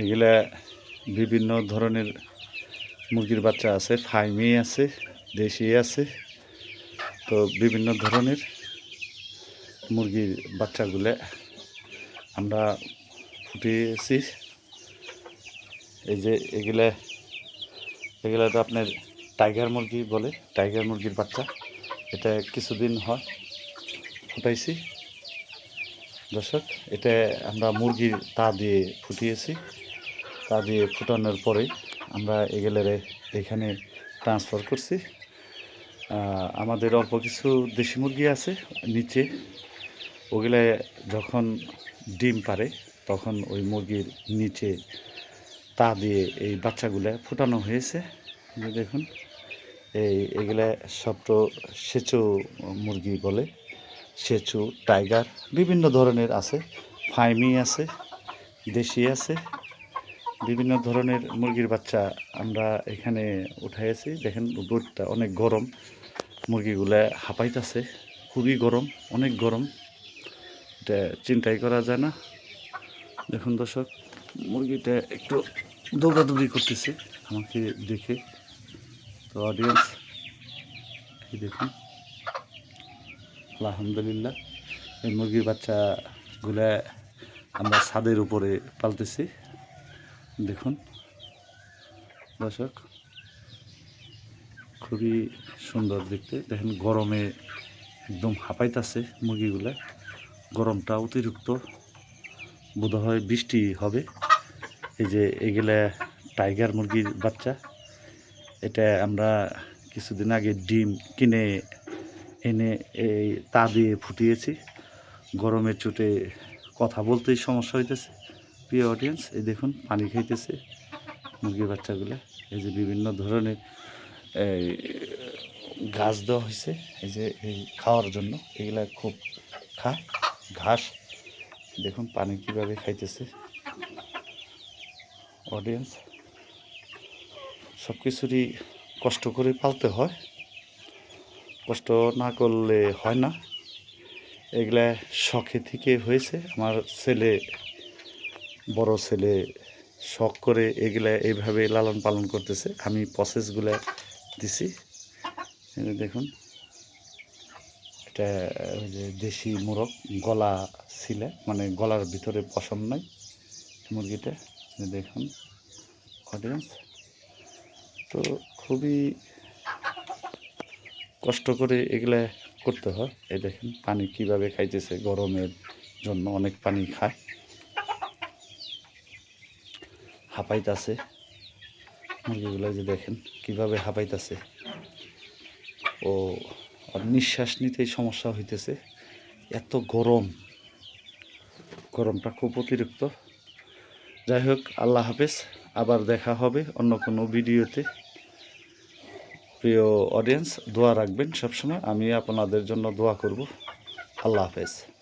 এগুলা বিভিন্ন ধরনের মুরগির বাচ্চা আছে, ফাইমি আছে, দেশি আছে, তো বিভিন্ন ধরনের মুরগির বাচ্চাগুলো আমরা ফুটিয়েছি এই যে এগুলা এগুলা তো আপনার টাইগার মুরগি বলে, টাইগার মুরগির বাচ্চা। এটা কিছুদিন হয় ফুটাইছি। দর্শক, এটা আমরা মুরগির তা দিয়ে ফুটিয়েছি। তা দিয়ে ফুটানোর পরে আমরা এগুলোরে এখানে ট্রান্সফার করছি। আমাদের অল্প কিছু দেশি মুরগি আছে নিচে। ওগুলো যখন ডিম পারে, তখন ওই মুরগির নিচে তা দিয়ে এই বাচ্চাগুলো ফুটানো হয়েছে। দেখুন, এই এগুলা সব তো সেচু মুরগি বলে, সেচু টাইগার, বিভিন্ন ধরনের আছে। ফাইমি আছে, দেশি আছে। বিভিন্ন ধরনের মুরগির বাচ্চা আমরা এখানে উঠাইছি দেখেন রোদটা অনেক গরম। মুরগিগুলা হাঁপাইতেছে। খুবই গরম, অনেক গরম। এটা চিন্তাই করা যায় না। দেখুন দর্শক, মুরগিটা একটু দৌড়াদৌড়ি করতেছে। আমাকে দেখে। তো অডিয়েন্স দেখুন। আলহামদুলিল্লাহ, এই মুরগির বাচ্চাগুলা আমরা ছাদের উপরে পালতেছি। দেখুন। দর্শক, খুবই সুন্দর দেখতে। দেখেন, গরমে একদম হাঁপাইতাছে মুরগিগুলো। গরমটা অতিরিক্ত। বোধহয় বৃষ্টি হবে। এই যে এগুলা টাইগার মুরগির বাচ্চা, এটা আমরা কিছুদিন আগে ডিম কিনে, এনে এই তা দিয়ে ফুটিয়েছি। গরমের চোটে কথা বলতেই সমস্যা হইতেছে। প্রিয় অডিয়েন্স এই দেখুন, পানি খাইতেছে মুরগির বাচ্চাগুলো। এই যে বিভিন্ন ধরনের ঘাস দেওয়া হয়েছে এই যে এই খাওয়ার জন্য। এগুলা খুব খা, ঘাস। দেখুন, পানি কীভাবে খাইতেছে। অডিয়েন্স সব কিছুরই কষ্ট করে পালতে হয়। কষ্ট না করলে হয় না। এগুলা শখে থেকে হয়েছে। আমার ছেলে বড় ছেলে শখ করে এগুলা এইভাবে লালন পালন করতেছে। আমি প্রসেসগুলো দিছি। দেখুন, এটা ওই যে দেশি মোরগ, গলা ছিলে মানে গলার ভিতরে পশম নাই মুরগিটা দেখুন অডিয়েন্স তো খুবই কষ্ট করে এগুলা করতে হয়। এই দেখেন, পানি কীভাবে খাইতেছে, গরমের জন্য অনেক পানি খায়। হাঁপাইতাছে। মুরগিগুলো যে দেখেন, কীভাবে হাঁপাইতাছে। ও নিঃশ্বাস নিতেই সমস্যা হইতেছে। এত গরম। গরমটা খুব অতিরিক্ত। যাই হোক, আল্লাহ হাফেজ, আবার দেখা হবে অন্য কোনো ভিডিওতে। প্রিয় অডিয়েন্স দোয়া রাখবেন সবসময়। আমি আপনাদের জন্য দোয়া করব। আল্লাহ হাফেজ।